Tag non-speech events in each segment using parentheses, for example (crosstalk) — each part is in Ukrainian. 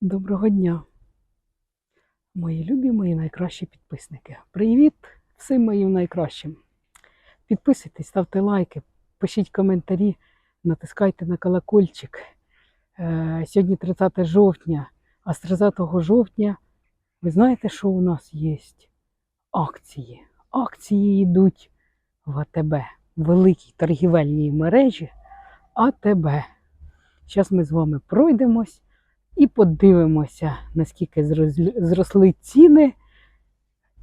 Доброго дня, мої любі, мої найкращі підписники. Привіт всім моїм найкращим. Підписуйтесь, ставте лайки, пишіть коментарі, натискайте на колокольчик. Е, Сьогодні 30 жовтня, а з 30 жовтня ви знаєте, що у нас є? Акції. Акції йдуть в АТБ, великій торгівельній мережі АТБ. Зараз ми з вами пройдемось і подивимося, наскільки зросли ціни,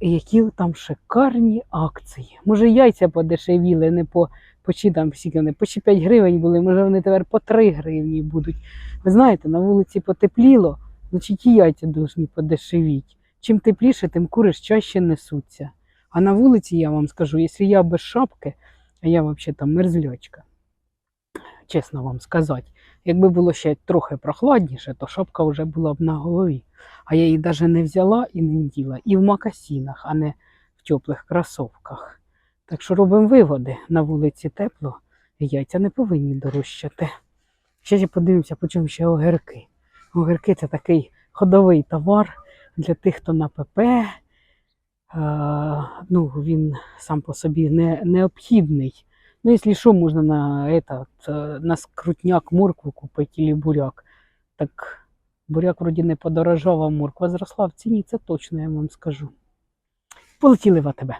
і які там шикарні акції. Може, яйця подешевіли, не по, по чи там скільки по чи 5 гривень були, може вони тепер по 3 гривні будуть. Ви знаєте, на вулиці потепліло, значить і яйця повинні подешевіти. Чим тепліше, тим кури чаще несуться. А на вулиці, я вам скажу, якщо я без шапки, а я взагалі там мерзлячка, чесно вам сказати. Якби було ще трохи прохладніше, то шапка вже була б на голові. А я її навіть не взяла і не вділа. І в макасінах, а не в теплих кросовках. Так що робимо виводи. На вулиці тепло, і яйця не повинні дорожчати. Ще ж подивимося, по ще огірки. Огірки це такий ходовий товар для тих, хто на ПП. Е, ну, він сам по собі не, необхідний. Ну, якщо що, можна на, этот, э, на скрутняк моркву купити или буряк. Так буряк вроді не подорожав, а морква зросла в ціні, це точно я вам скажу. Полетіли в АТБ.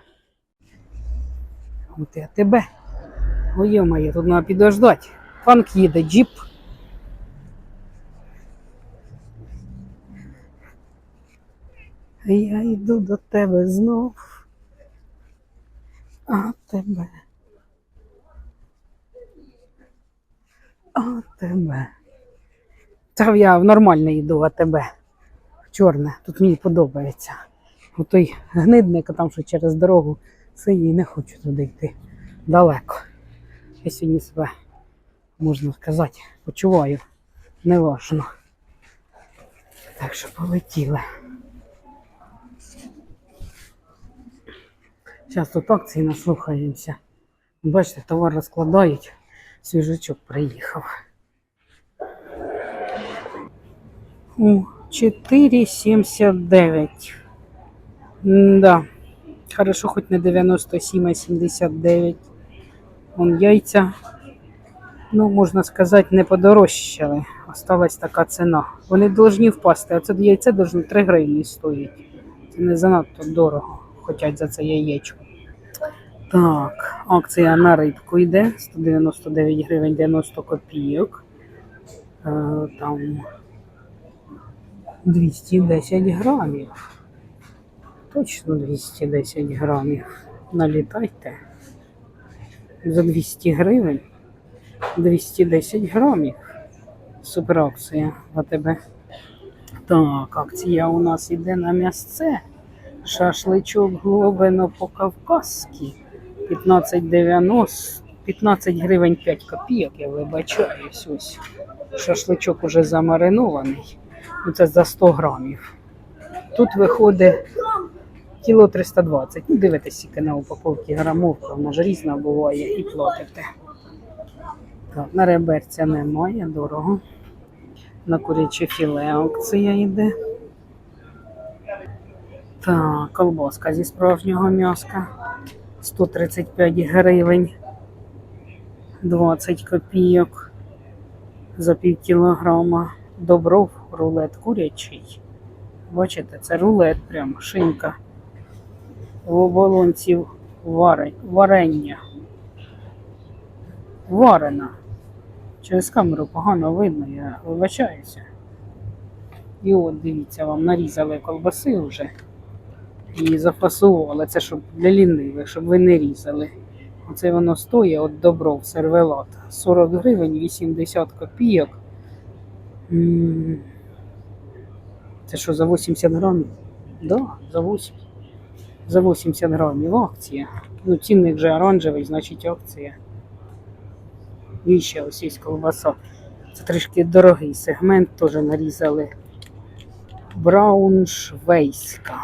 От і АТБ. Ой, моє, тут треба підождати. Панк їде, джіп. Я йду до тебе знов. А тебе. А тебе. Та я в нормальне йду. В чорне. Тут мені подобається. Отой гнидник, а там що через дорогу синій, не хочу туди йти. Далеко. Я сьогодні себе, можна сказати, почуваю. Неважно. Так що полетіли. Зараз тут акції наслухаємося. Бачите, товар розкладають. Свіжачок приїхав. У 4,79. Да. Хорошо, хоч не 97, а 79. Вон яйця. Ну, можна сказати, не подорожчали. Осталась така ціна. Вони повинні впасти. Оце яйце должно 3 гривні стоїть. Це не занадто дорого. Хотять за це яєчко. Так, акція на рибку йде 199 гривень 90 копійок. Е, Там 210 грамів. Точно 210 грамів. Налітайте. За 200 гривень 210 грамів. Супер акція в АТБ. Так, акція у нас іде на м'ясце. Шашличок глобино по-кавказськи. 15,90, 15 гривень 5 копійок, я вибачаюсь. Ось. Шашличок уже замаринований. Ну, це за 100 грамів. Тут виходить кіло 320. Ну, дивитесь, тільки на упаковці грамовка, вона ж різна буває і платите. Так, на реберця немає, дорого. На куряче філе акція йде. Так, колбаска зі справжнього м'яска. 135 гривень 20 копійок за пів кілограма. Добров рулет курячий. Бачите, це рулет прям шинка. В оболонці варення. Варена. Через камеру погано видно, я вибачаюся. І от дивіться, вам нарізали колбаси вже і зафасували. Це щоб для лінивих, щоб ви не різали. Оце воно стоїть от добров, сервелат. 40 гривень, 80 копійок. Це що, за 80 грамів? Да, за 8. За 80 грамів акція. Ну, цінник вже оранжевий, значить акція. І ще ось колбаса. Це трішки дорогий сегмент, теж нарізали. Брауншвейська.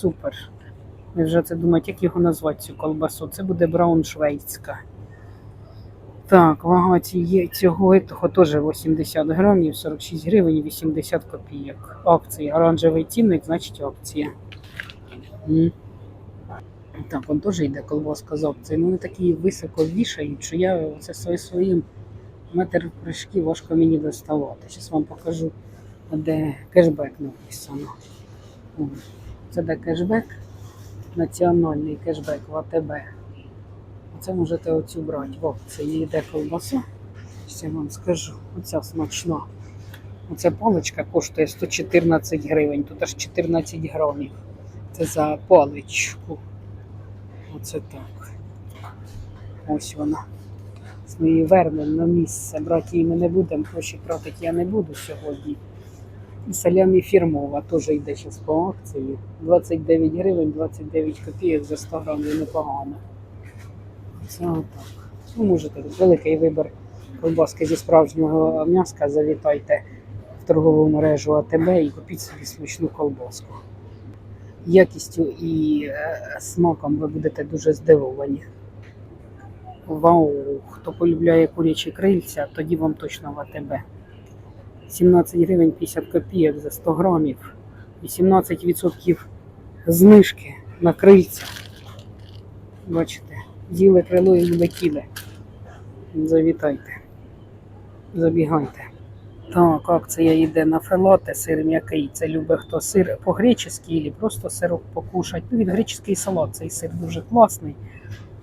Супер. Ви вже це думаєте, як його назвати цю колбасу? Це буде брауншвейська. Так, вага цього етого теж 80 грамів, 46 гривень і 80 копійок. Акції. Оранжевий цінник, значить акція. Так, он теж йде колбаска з акції. Ну вони такі високо вішають, що я це свої- своїм метр прыжки важко мені доставати. Зараз вам покажу, де кешбек написано. Це де кешбек, національний кешбек в АТБ. Оце можете оцю брати. О, це є йде колбаса. Ще вам скажу. Оця смачна. Оця паличка коштує 114 гривень, тут аж 14 грамів. Це за паличку. Оце так. Ось вона. Ми її вернемо на місце. Брати її ми не будемо, гроші тратити я не буду сьогодні. Салямі фірмова теж йде зараз по акції. 29 гривень, 29 копійок за 100 грамів непогано. Це отак. Ну, можете великий вибір колбаски зі справжнього м'яска. Завітайте в торгову мережу АТБ і купіть собі смачну колбаску. Якістю і е, смаком ви будете дуже здивовані. Вау! Хто полюбляє курячі крильця, тоді вам точно в АТБ. 17 гривень 50 копійок за 100 грамів. 18% знижки на крильця. Бачите, з'їли крило і влетіли. Завітайте. Забігайте. Так, акція йде на фрелате, сир м'який. Це любить хто сир по-гречески або просто сирок покушать. Ну, від греческий салат цей сир дуже класний.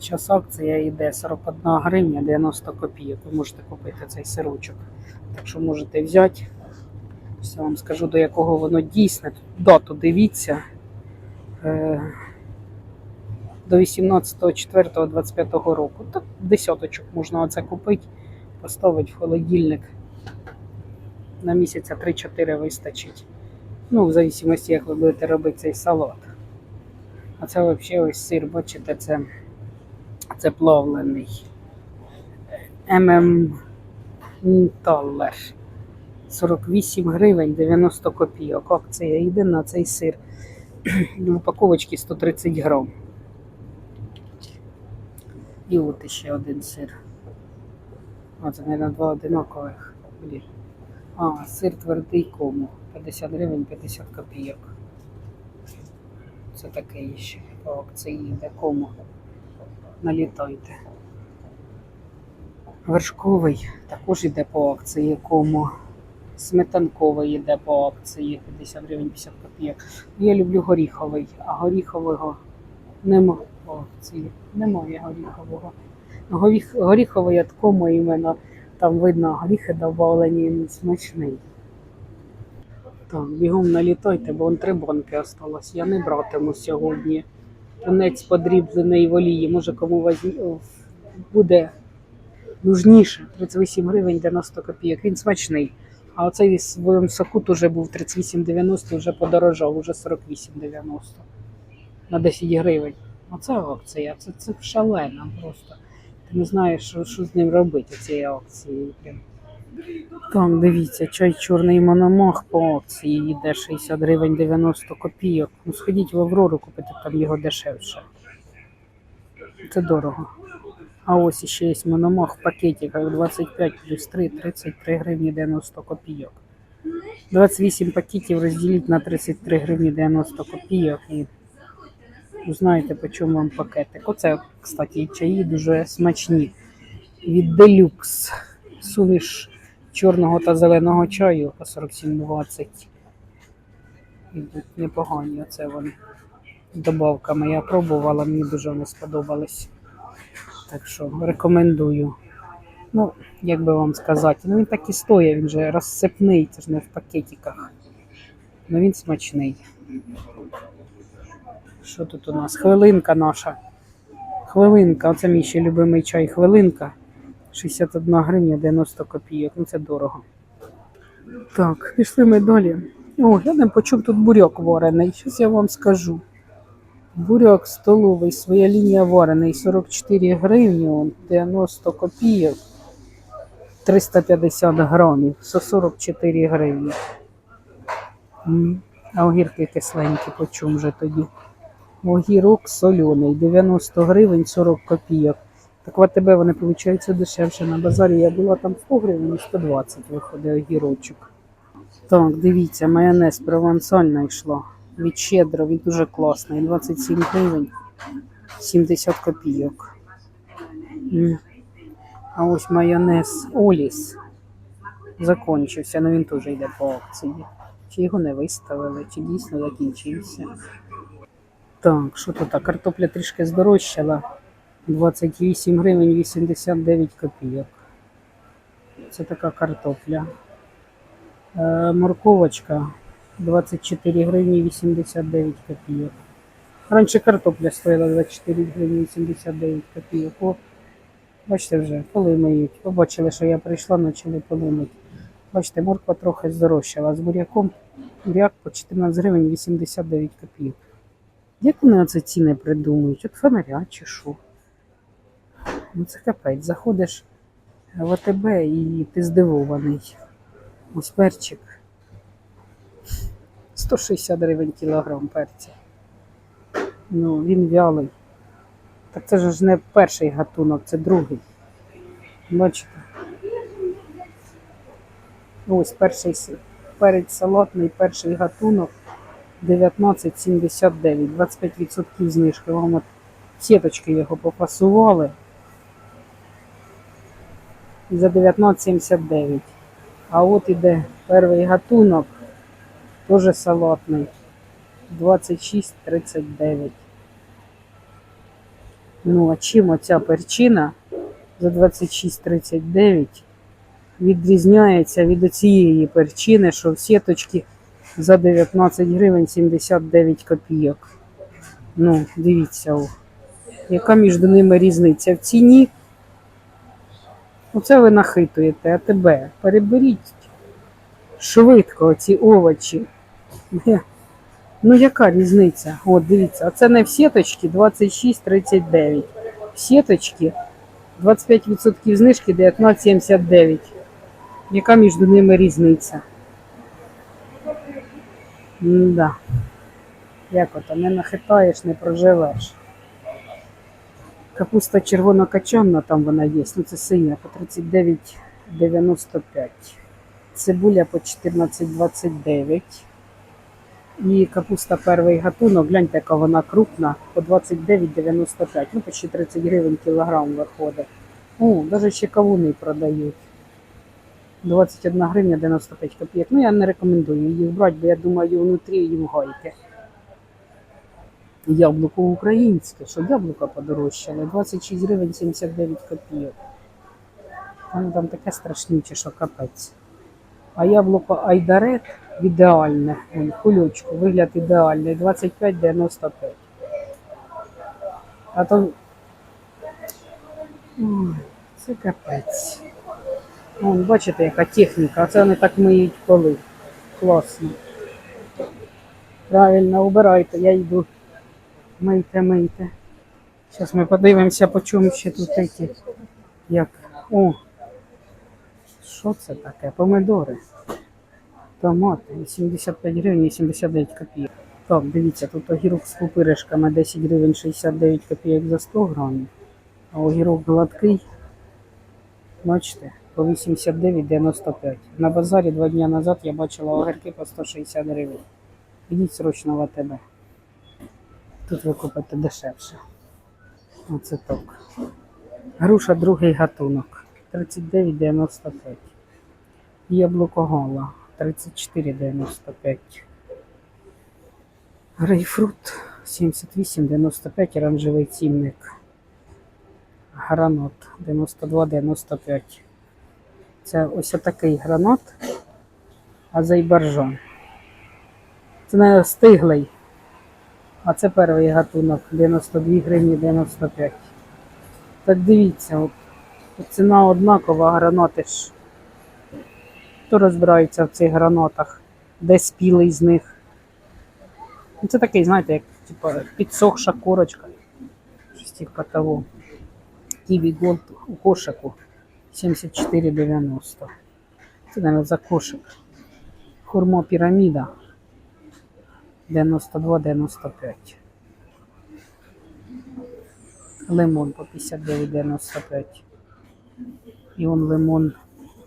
Зараз акція йде 41 гривня 90 копійок. Ви можете купити цей сирочок. Так що можете взяти. Все вам скажу, до якого воно дійсне. Дату дивіться. Е, До 18.04.25 року. Так, десяточок можна оце купити, поставити в холодильник. На місяця 3-4 вистачить. Ну, в зависимості, як ви будете робити цей салат. А це взагалі ось сир, бачите, це, це плавлений. ММ Таллер. 48 гривень 90 копійок. Акція йде на цей сир. (clears throat) В упаковочці 130 грам. І от ще один сир. А, це, мабуть, два одинакових. Блін. А, сир твердий кому. 50 гривень 50 копійок. Це такий ще по акції йде кому. Налітайте. Вершковий також йде по акції кому. Сметанковий йде по акції 50 гривень 50 копійок. Я люблю горіховий, а горіхового нема по акції. Немає горіхового. Горіх, горіховий от кому іменно там видно горіхи добавлені, він смачний. Так, бігом налітайте, бо он три банки осталось. Я не братиму сьогодні. Тунець подріблений в олії. Може кому возьм- буде нужніше. 38 гривень 90 копійок. Він смачний. А оцей в своєму соку теж був 38,90, вже подорожав, вже 48,90 на 10 гривень. Оце акція, це, це шалена просто. Ти не знаєш, що, що з ним робити, цієї акції. Так, дивіться, чай чорний мономах по акції йде 60 гривень 90 копійок. Ну, сходіть в Аврору, купити там його дешевше. Це дорого. А ось ще є мономах в пакетиках 25 плюс 3, 33 гривні 90 копійок. 28 пакетів розділіть на 33 гривні 90 копійок і узнаєте, по чому вам пакетик. Оце, кстати, чаї дуже смачні. Від Deluxe. Суміш чорного та зеленого чаю по 47,20. Ідуть непогані, оце вони. Добавками я пробувала, мені дуже вони сподобались. Так що рекомендую. Ну, як би вам сказати, ну він так і стоїть, він же розсипний, це ж не в пакетиках. Ну він смачний. Що тут у нас? Хвилинка наша. Хвилинка, оце мій ще любимий чай. Хвилинка. 61 гривня 90 копійок. Ну це дорого. Так, пішли ми далі. О, глянемо, по чому тут буряк варений. Щось я вам скажу. Буряк столовий, своя лінія варений, 44 гривні, 90 копійок, 350 грамів, 144 гривні. А огірки кисленькі, по чому же тоді? Огірок соляний, 90 гривень, 40 копійок. Так в АТБ вони, виходить, дешевше. На базарі я була там 100 гривень, 120 виходить огірочок. Так, дивіться, майонез провансаль знайшла. Від щедро, він дуже класний. 27 гривень, 70 копійок. А ось майонез Оліс закінчився, але він теж йде по акції. Чи його не виставили, чи дійсно закінчився. Так, що тут? Картопля трішки здорожчала. 28 гривень 89 копійок. Це така картопля. Е, морковочка 24 гривні 89 копійок. Раніше картопля стоїла 24 гривні 89 копійок. О, бачите вже, поли миють. Побачили, що я прийшла, почали полимити. Бачите, морква трохи здорожчала. З буряком буряк по 14 гривень 89 копійок. Як вони оце ціни придумують? От фонаря чи що? Ну це капець. Заходиш в АТБ і ти здивований. Ось перчик. 160 гривень кілограм перця. Ну, він вялий. Так це ж не перший гатунок, це другий. Бачите? Ось перший перець салатний, перший гатунок 19,79. 25% знижки. Вам от сіточки його попасували. За 19,79. А от іде перший гатунок, теж салатний. 26,39. Ну, а чим оця перчина за 26,39 відрізняється від цієї перчини, що в сіточці за 19 гривень 79 копійок. Ну, дивіться, о. яка між ними різниця в ціні. Оце ви нахитуєте, а тебе переберіть швидко ці овочі. Е, Ну, яка різниця? От, дивіться, а це не в сіточці 26,39. В сіточці 25% знижки 19,79. Яка між ними різниця? Да. Як ото, не нахитаєш, не проживеш. Капуста червонокачанна, там вона є, ну це синя, по 39,95. Цибуля по 14,29. І капуста перший гатунок, гляньте, яка вона крупна, по 29,95. Ну, почти 30 гривень кілограм виходить. О, навіть ще кавуни продають. 21 гривня 95 копійок. Ну, я не рекомендую їх брати, бо я думаю, внутрі їм гайки. Яблуко українське, що яблука подорожчали. 26 гривень 79 копійок. Там, там таке страшнюче, що капець. А яблуко Айдарет ідеальне, вон, кульочку, вигляд ідеальний, 25,95. А то Ой, це капець. Вон, бачите, яка техніка, а це вони так миють поли. Класно. Правильно, убирайте, я йду. Мийте, мийте. Зараз ми подивимося, по чому ще тут такі. Як. О! Що це таке? Помидори. Томати. 85 гривень і 89 копійок. Так, дивіться, тут огірок з пупиришками 10 гривень 69 копійок за 100 грамів. А огірок гладкий, бачите, по 89,95. На базарі два дні назад я бачила огірки по 160 гривень. Ідіть срочно в АТБ. Тут ви купите дешевше. Оце так. Груша другий гатунок 39,95. Яблуко гала 34,95. Грейпфрут 78,95 оранжевий цінник. Гранат 92,95. Це ось такий гранат. Азербайджан. Це не стиглий. А це перший гатунок 92 гривні 95. Так дивіться, ціна однакова, гранати ж. Хто розбирається в цих гранатах, де спілий з них. Ну, Це такий, знаєте, як типу, підсохша корочка. Щось типу того. Ківі Голд у кошику 74,90. Це, навіть за кошик. Хурмо піраміда 92,95. Лимон по 59,95. І он лимон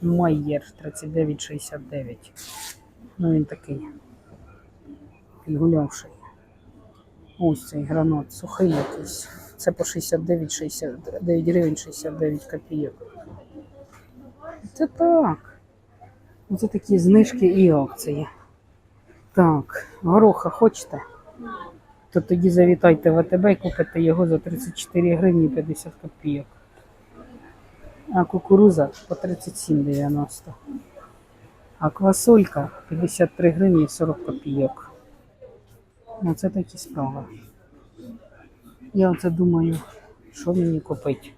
Майєр 39,69. Ну він такий підгулявший. Ось цей гранат сухий якийсь. Це по 69, 69 гривень 69 копійок. Це так. Оце такі знижки і акції. Так, гороха хочете? То тоді завітайте в АТБ і купите його за 34 гривні 50 копійок. А кукуруза по 37,90. А квасолька 53 гривні 40 копійок. Оце такі справи. Я оце думаю, що мені купити.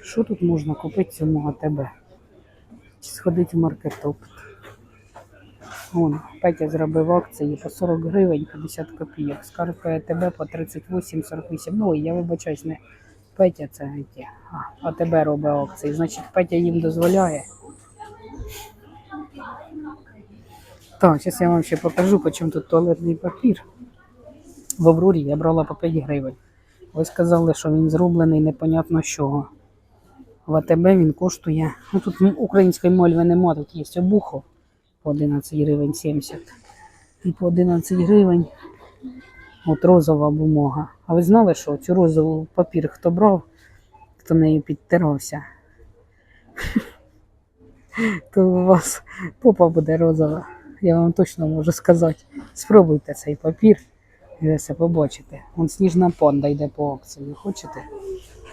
Що тут можна купити цьому АТБ? Чи сходити в маркетоп? Вон, Петя зробив акції по 40 гривень 50 копійок. З карткою АТБ по 38-48. Ну, я вибачаюсь, не Петя це ті. А, АТБ робить акції. Значить, Петя їм дозволяє. Так, зараз я вам ще покажу, по чому тут туалетний папір. В Аврорі я брала по 5 гривень. Ви сказали, що він зроблений непонятно чого. В АТБ він коштує. Ну тут м- української мольви нема, тут є обухов по 11 гривень 70. І по 11 гривень от розова бумага. А ви знали, що цю розову папір хто брав, хто нею підтирався, (laughs) то у вас попа буде розова. Я вам точно можу сказати. Спробуйте цей папір і ви все побачите. Вон сніжна панда йде по акції. Хочете?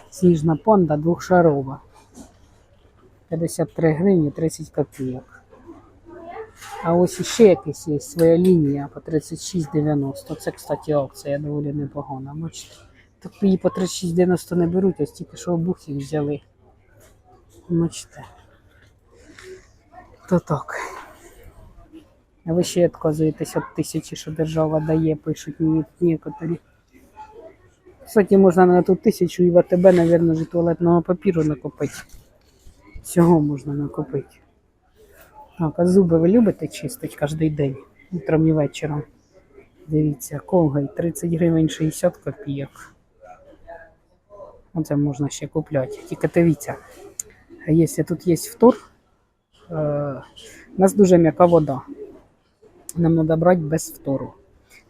Сніжна панда двохшарова. 53 гривні 30 копійок. А ось іще якась є своя лінія по 36,90. Це, кстати, акція доволі непогана. Бачите? Так її по 36,90 не беруть, ось тільки що обухів взяли. Бачите. То так. А ви ще відказуєтесь від тисячі, що держава дає, пишуть некоторі. Кстати, можна на ту тисячу і в АТБ, мабуть, туалетного папіру накопити. Всього можна накопити. Так, а зуби ви любите чистити кожен день, утром і вечором. Дивіться, Колгай 30 гривень 60 копійок. Оце можна ще купляти. Тільки дивіться, якщо тут є втор, е, у нас дуже м'яка вода. Нам треба брати без втору.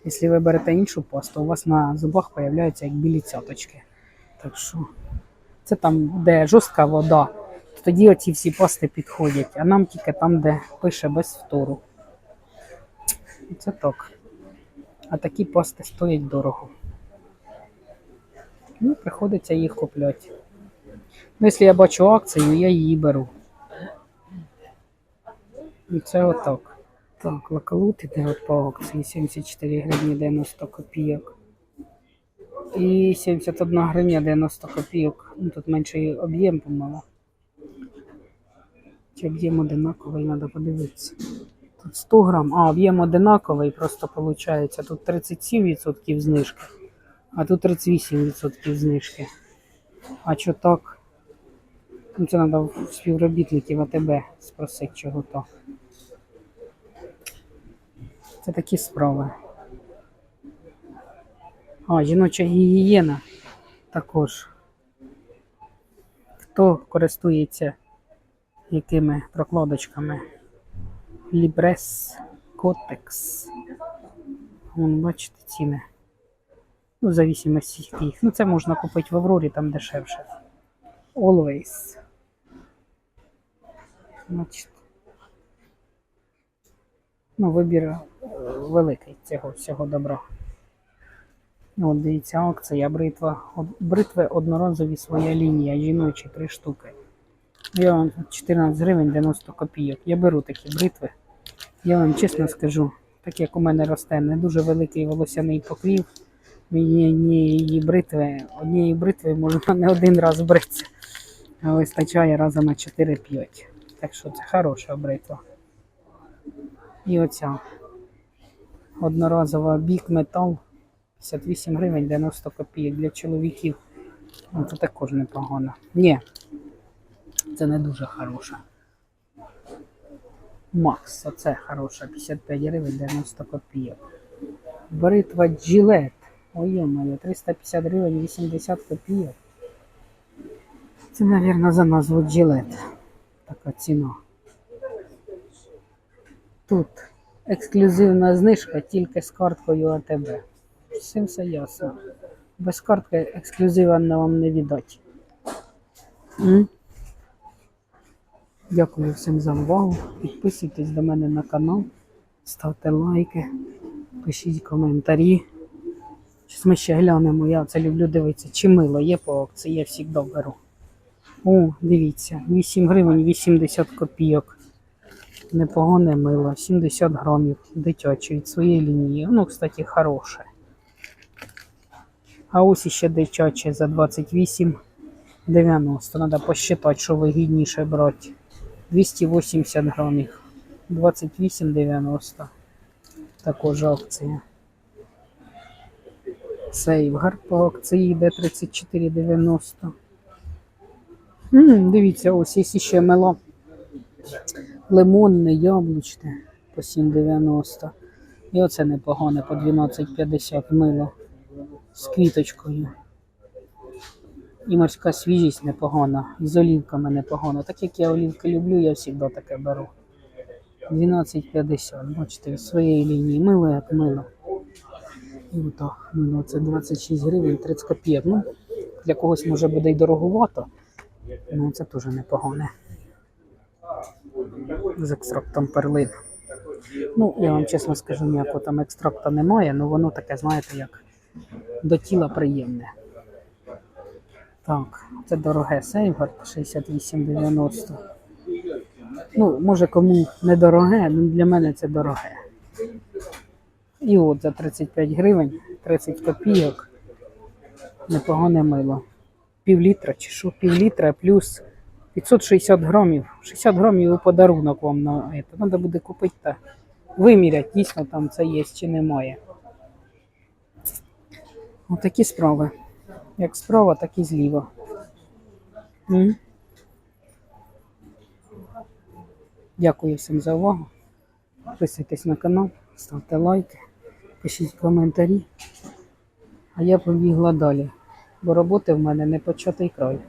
Якщо ви берете іншу пасту, у вас на зубах з'являються як білі цяточки. Так що це там, де жорстка вода, тоді оці всі пасти підходять, а нам тільки там, де пише без втору. Це так. А такі пасти стоять дорого. Ну, приходиться їх купляти. Ну, якщо я бачу акцію, я її беру. І це отак. Так, лакалут іде от по акції 74 гривні 90 копійок. І 71 гривня 90 копійок. Ну, тут менший об'єм, по-моєму. Чи об'єм одинаковий, треба подивитися. Тут 100 грам, а об'єм одинаковий, просто виходить. Тут 37% знижки, а тут 38% знижки. А що так? Ну, це треба в співробітників АТБ спросити, чого то. Це такі справи. А, жіноча гігієна також. Хто користується якими прокладочками? Лібрес, Котекс. Вон, бачите, ціни. Ну, в зависимості від їх. Ну, це можна купити в Аврорі, там дешевше. Always. Значить. Ну, вибір е, великий цього всього добра. Ну, От дивіться, акція, бритва. Бритви одноразові своя лінія, жіночі, три штуки. Я вам 14 гривень 90 копійок. Я беру такі бритви. Я вам чесно скажу, так як у мене росте не дуже великий волосяний покрів, мені однієї бритви, однієї бритви можна не один раз бритися. А вистачає разом на 4-5. Так що це хороша бритва. І оця одноразова бік метал 58 гривень 90 копійок для чоловіків. Ну, це також непогано. Ні, це не дуже хороша. Макс, оце хороша, 55 гривень 90 копійок. Бритва Gillette. Ой, моє, 350 гривень 80 копійок. Це, мабуть, за назву Джилет. Така ціна. Тут ексклюзивна знижка тільки з карткою АТБ. Цим все ясно. Без картки ексклюзива на вам не віддать. М? Дякую всім за увагу. Підписуйтесь до мене на канал, ставте лайки, пишіть коментарі. Щось ми ще глянемо. Я це люблю дивитися. Чи мило є по акції, я завжди беру. О, дивіться, 8 гривень 80 копійок. Непогане мило, 70 грамів дитяче від своєї лінії. Воно, кстати, хороше. А ось іще дитяче за 28,90. Треба посчитати, що вигідніше брати. 280 грамів. 28,90. Також акція. Сейвгар по акції йде 34,90. Дивіться, ось є ще мело. Лимонне, яблучне по 7,90. І оце непогане по 12,50 мило з квіточкою. І морська свіжість непогана, і з олівками непогано. Так як я олівки люблю, я завжди таке беру. 12,50. Бачите, від своєї лінії. Мило як мило. І ото мило це 26 гривень 30 копійок. Ну, для когось може буде й дороговато. Ну, це теж непогане. З екстрактом перлин. Ну, я вам чесно скажу, ніякого там екстракту немає, але воно таке, знаєте, як до тіла приємне. Так, це дороге Сейвгард 68,90. Ну, може кому не дороге, але для мене це дороге. І от за 35 гривень, 30 копійок. Непогане мило. Пів літра чи що, пів літра плюс 560 грамів. 60 грамів і подарунок вам на це. Треба буде купити та виміряти, дійсно там це є чи немає. Отакі справи. Як справа, так і зліва. М? Дякую всім за увагу. Підписуйтесь на канал, ставте лайки, пишіть коментарі. А я побігла далі, бо роботи в мене не початий край.